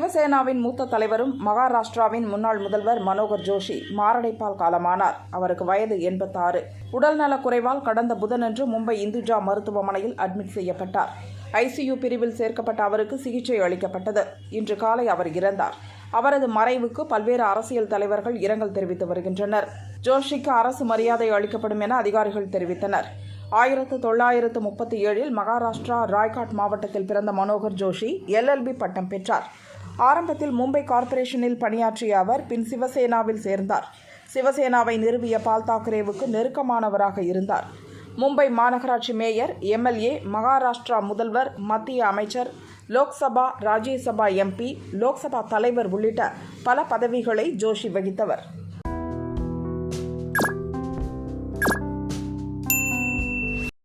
சிவசேனாவின் மூத்த தலைவரும் மகாராஷ்டிராவின் முன்னாள் முதல்வர் மனோகர் ஜோஷி மாரடைப்பால் காலமானார். அவருக்கு வயது எண்பத்தாறு. உடல்நலக் குறைவால் கடந்த புதனன்று மும்பை இந்துஜா மருத்துவமனையில் அட்மிட் செய்யப்பட்டார். ஐசியு பிரிவில் சேர்க்கப்பட்ட அவருக்கு சிகிச்சை அளிக்கப்பட்டது. இன்று காலை அவர் இறந்தார். அவரது மறைவுக்கு பல்வேறு அரசியல் தலைவர்கள் இரங்கல் தெரிவித்து வருகின்றனர். ஜோஷிக்கு அரசு மரியாதை அளிக்கப்படும் என அதிகாரிகள் தெரிவித்தனர். ஆயிரத்து தொள்ளாயிரத்து முப்பத்தி ஏழில் மகாராஷ்டிரா ராய்காட் மாவட்டத்தில் பிறந்த மனோகர் ஜோஷி எல்எல்பி பட்டம் பெற்றார். ஆரம்பத்தில் மும்பை கார்ப்பரேஷனில் பணியாற்றிய அவர் பின் சிவசேனாவில் சேர்ந்தார். சிவசேனாவை நிறுவிய பால் தாக்கரேவுக்கு நெருக்கமானவராக இருந்தார். மும்பை மாநகராட்சி மேயர் எம்எல்ஏ மகாராஷ்டிரா முதல்வர் மத்திய அமைச்சர் லோக்சபா ராஜ்யசபா எம்பி லோக்சபா தலைவர் உள்ளிட்ட பல பதவிகளை ஜோஷி வகித்தவர்.